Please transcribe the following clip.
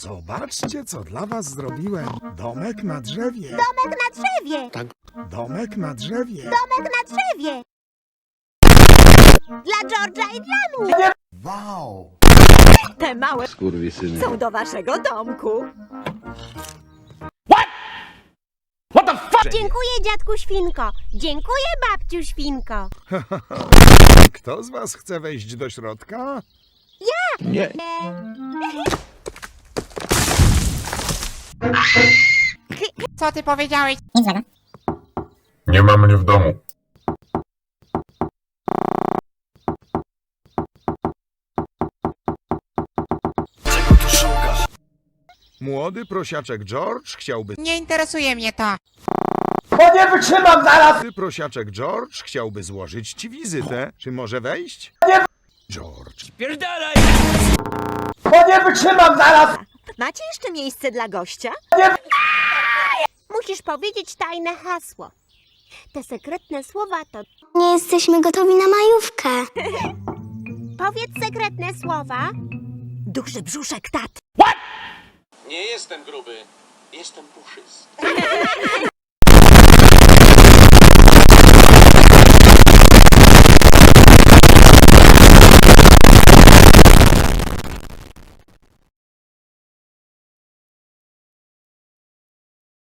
Zobaczcie, co dla was zrobiłem. Domek na drzewie. Domek na drzewie! Domek na drzewie. Domek na drzewie! Dla George'a i dla mnie! Wow! Te małe Skurwysyny. są do waszego domku. Dziękuję, dziadku świnko! Dziękuję, babciu świnko! Kto z was chce wejść do środka? Nie. Co ty powiedziałeś? Nie ma mnie w domu. Młody prosiaczek George chciałby... Nie interesuje mnie to. Młody prosiaczek George chciałby złożyć ci wizytę. Czy może wejść? George. Macie jeszcze miejsce dla gościa? Musisz powiedzieć tajne hasło. Te sekretne słowa to... Nie jesteśmy gotowi na majówkę. Powiedz sekretne słowa. Duży brzuszek tat. Nie jestem gruby, jestem puszysty.